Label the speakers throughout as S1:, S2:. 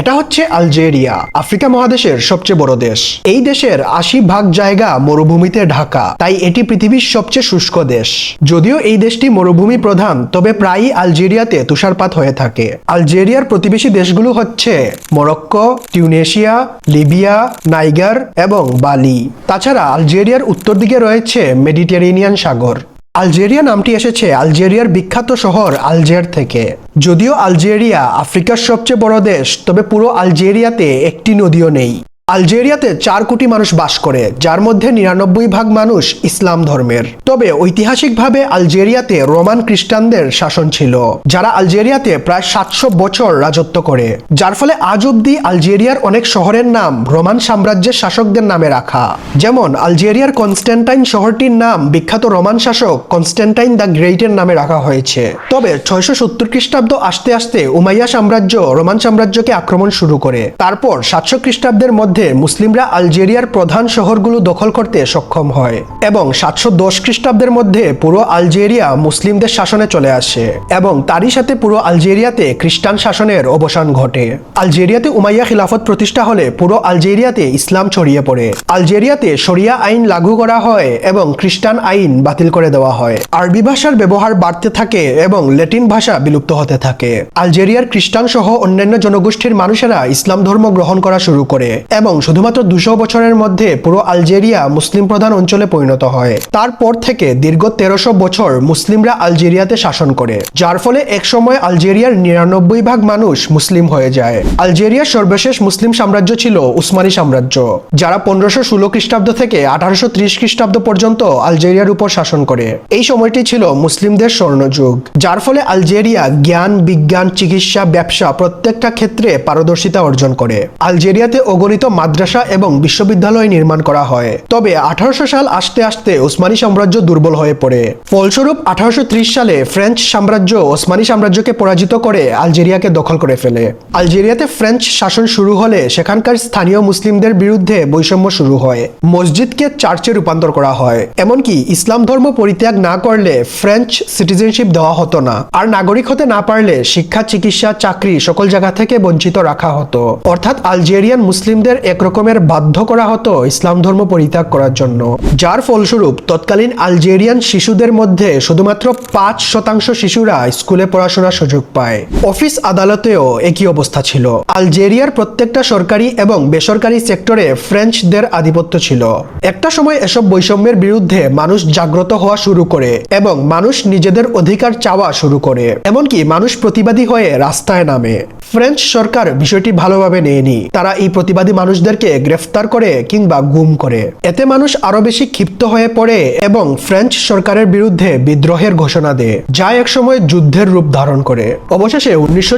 S1: এটা হচ্ছে Algeria, Africa মহাদেশের সবচেয়ে বড় দেশ। এই দেশের আশি ভাগ জায়গা মরুভূমিতে ঢাকা, তাই এটি পৃথিবীর সবচেয়ে শুষ্ক দেশ। যদিও এই দেশটি মরুভূমি প্রধান, তবে প্রায়ই আলজেরিয়াতে তুষারপাত হয়ে থাকে। আলজেরিয়ার প্রতিবেশী দেশগুলো হচ্ছে মরক্কো, টিউনেশিয়া, লিবিয়া নাইগার এবং বালি। তাছাড়া আলজেরিয়ার উত্তর দিকে রয়েছে মেডিটেরেনিয়ান সাগর। আলজেরিয়া নামটি এসেছে আলজেরিয়ার বিখ্যাত শহর আলজের থেকে। যদিও আলজেরিয়া আফ্রিকার সবচেয়ে বড় দেশ, তবে পুরো আলজেরিয়াতে একটি নদীও নেই। আলজেরিয়াতে চার কোটি মানুষ বাস করে, যার মধ্যে নিরানব্বই ভাগ মানুষ ইসলাম ধর্মের। তবে ঐতিহাসিকভাবে আলজেরিয়াতে রোমান খ্রিস্টানদের শাসন ছিল, যারা আলজেরিয়াতে প্রায় সাতশো বছর রাজত্ব করে। যার ফলে আজ অব্দি আলজেরিয়ার অনেক শহরের নাম রোমান সাম্রাজ্যের শাসকদের নামে রাখা। যেমন আলজেরিয়ার কনস্ট্যান্টাইন শহরটির নাম বিখ্যাত রোমান শাসক কনস্ট্যান্টাইন দ্য গ্রেটের নামে রাখা হয়েছে। তবে ছয়শো সত্তর খ্রিস্টাব্দ আসতে আসতে উমাইয়া সাম্রাজ্য রোমান সাম্রাজ্যকে আক্রমণ শুরু করে। তারপর সাতশো খ্রিস্টাব্দের মধ্যে মুসলিমরা আলজেরিয়ার প্রধান শহরগুলো দখল করতে সক্ষম হয় এবং সাতশো দশ খ্রিস্টাব্দের মধ্যে পুরো আলজেরিয়া মুসলিমদের শাসনে চলে আসে এবং তারই সাথে পুরো আলজেরিয়াতে খ্রিস্টান শাসনের অবসান ঘটে। আলজেরিয়াতে উমাইয়া খিলাফত প্রতিষ্ঠা হলে পুরো আলজেরিয়াতে ইসলাম ছড়িয়ে পড়ে। আলজেরিয়াতে শরিয়া আইন লাগু করা হয় এবং খ্রিস্টান আইন বাতিল করে দেওয়া হয়। আরবি ভাষার ব্যবহার বাড়তে থাকে এবং ল্যাটিন ভাষা বিলুপ্ত হতে থাকে। আলজেরিয়ার খ্রিস্টান সহ অন্যান্য জনগোষ্ঠীর মানুষেরা ইসলাম ধর্ম গ্রহণ করা শুরু করে এবং শুধুমাত্র দুশো বছরের মধ্যে পুরো আলজেরিয়া মুসলিম প্রধান অঞ্চলে পরিণত হয়। তারপর থেকে দীর্ঘ তেরোশো বছর মুসলিমরা আলজেরিয়াতে শাসন করে, যার ফলে একসময় আলজেরিয়ার নিরানব্বই ভাগ মানুষ মুসলিম হয়ে যায়। আলজেরিয়ার সর্বশেষ মুসলিম সাম্রাজ্য ছিল উসমানী সাম্রাজ্য, যারা পনেরোশো ষোলো খ্রিস্টাব্দ থেকে আঠারোশো ত্রিশ খ্রিস্টাব্দ পর্যন্ত আলজেরিয়ার উপর শাসন করে। এই সময়টি ছিল মুসলিমদের স্বর্ণযুগ, যার ফলে আলজেরিয়া জ্ঞান, বিজ্ঞান, চিকিৎসা, ব্যবসা প্রত্যেকটা ক্ষেত্রে পারদর্শিতা অর্জন করে। আলজেরিয়াতে অগণিত মাদ্রাসা এবং বিশ্ববিদ্যালয় নির্মাণ করা হয়। তবে আঠারোশো সাল আসতে আসতে ওসমানী সাম্রাজ্য দুর্বল হয়ে পড়ে। ফলস্বরূপ আঠারোশো সালে ফ্রেঞ্চ সাম্রাজ্য ওসমানী সাম্রাজ্যকে পরাজিত করে আলজেরিয়াকে দখল করে ফেলে। আলজেরিয়াতে ফ্রেঞ্চ শাসন শুরু হলে সেখানকার স্থানীয় মুসলিমদের বিরুদ্ধে বৈষম্য শুরু হয়। মসজিদকে চার্চে রূপান্তর করা হয়। এমনকি ইসলাম ধর্ম পরিত্যাগ না করলে ফ্রেঞ্চ সিটিজেনশিপ দেওয়া হতো না। আর নাগরিক হতে না পারলে শিক্ষা, চিকিৎসা, চাকরি সকল জায়গা থেকে বঞ্চিত রাখা হতো। অর্থাৎ আলজেরিয়ান মুসলিমদের এক রকমের বাধ্য করা হতো ইসলাম ধর্ম পরিত্যাগ করার জন্য। যার ফলস্বরূপ তৎকালীন আলজেরিয়ান শিশুদের মধ্যে শুধুমাত্র পাঁচ শতাংশ শিশুরা স্কুলে পড়াশোনার সুযোগ পায়। অফিস আদালতেও একই অবস্থা ছিল। আলজেরিয়ার প্রত্যেকটা সরকারি এবং বেসরকারি সেক্টরে ফ্রেঞ্চদের আধিপত্য ছিল। একটা সময় এসব বৈষম্যের বিরুদ্ধে মানুষ জাগ্রত হওয়া শুরু করে এবং মানুষ নিজেদের অধিকার চাওয়া শুরু করে। এমনকি মানুষ প্রতিবাদী হয়ে রাস্তায় নামে। ফ্রেঞ্চ সরকার বিষয়টি ভালোভাবে নেয়নি। তারা এই প্রতিবাদী মানুষদেরকে গ্রেফতার করে কিংবা গুম করে। এতে মানুষ আরও বেশি ক্ষিপ্ত হয়ে পড়ে এবং ফ্রেঞ্চ সরকারের বিরুদ্ধে বিদ্রোহের ঘোষণা দেয়, যা একসময় যুদ্ধের রূপ ধারণ করে। অবশেষে উনিশশো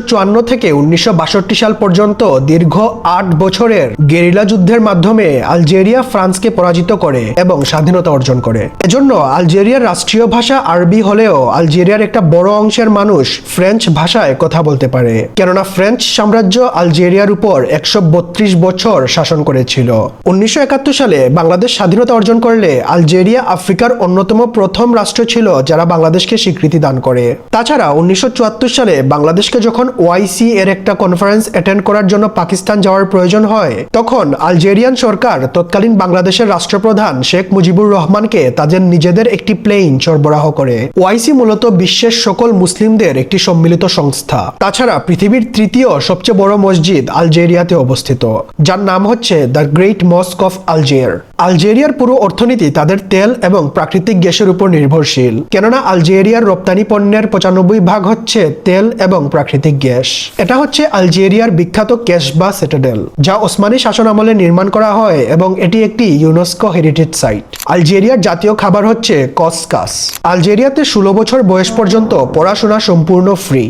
S1: থেকে উনিশশো বাষট্টি সাল পর্যন্ত দীর্ঘ আট বছরের গেরিলা যুদ্ধের মাধ্যমে আলজেরিয়া ফ্রান্সকে পরাজিত করে এবং স্বাধীনতা অর্জন করে। এজন্য আলজেরিয়ার রাষ্ট্রীয় ভাষা আরবি হলেও আলজেরিয়ার একটা বড় অংশের মানুষ ফ্রেঞ্চ ভাষায় কথা বলতে পারে। কেননা ফ্রেঞ্চ সাম্রাজ্য আলজেরিয়ার উপর একশো বছর শাসন করেছিল। উনিশশো সালে বাংলাদেশ স্বাধীনতা অর্জন করলে আলজেরিয়া আফ্রিকার অন্যতম প্রথম রাষ্ট্র ছিল যারা বাংলাদেশকে স্বীকৃতি দান করে। তাছাড়া উনিশশো সালে বাংলাদেশকে যখন ওআইসি এর একটা কনফারেন্স অ্যাটেন্ড করার জন্য পাকিস্তান যাওয়ার প্রয়োজন হয়, তখন আলজেরিয়ান সরকার তৎকালীন বাংলাদেশের রাষ্ট্রপ্রধান শেখ মুজিবুর রহমানকে তাদের নিজেদের একটি প্লেন সরবরাহ করে। ওয়াইসি মূলত বিশ্বের সকল মুসলিমদের একটি সম্মিলিত সংস্থা। তাছাড়া পৃথিবীর তৃতীয় সবচেয়ে বড় মসজিদ আলজেরিয়াতে অবস্থিত। যার নাম হচ্ছে the great mosque of Algiers. আলজেরিয়ার পুরো অর্থনীতি তাদের তেল এবং প্রাকৃতিক গ্যাসের উপর নির্ভরশীল। কেননা আলজেরিয়ার রপ্তানি পণ্যের পঁচানব্বই ভাগ হচ্ছে তেল এবং প্রাকৃতিক গ্যাস। এটা হচ্ছে আলজেরিয়ার বিখ্যাত কেসবা সেটাডেল, যা ওসমানী শাসন আমলে নির্মাণ করা হয় এবং এটি একটি ইউনেস্কো হেরিটেজ সাইট। আলজেরিয়ার জাতীয় খাবার হচ্ছে কসকাস। আলজেরিয়াতে ষোলো বছর বয়স পর্যন্ত পড়াশোনা সম্পূর্ণ ফ্রি।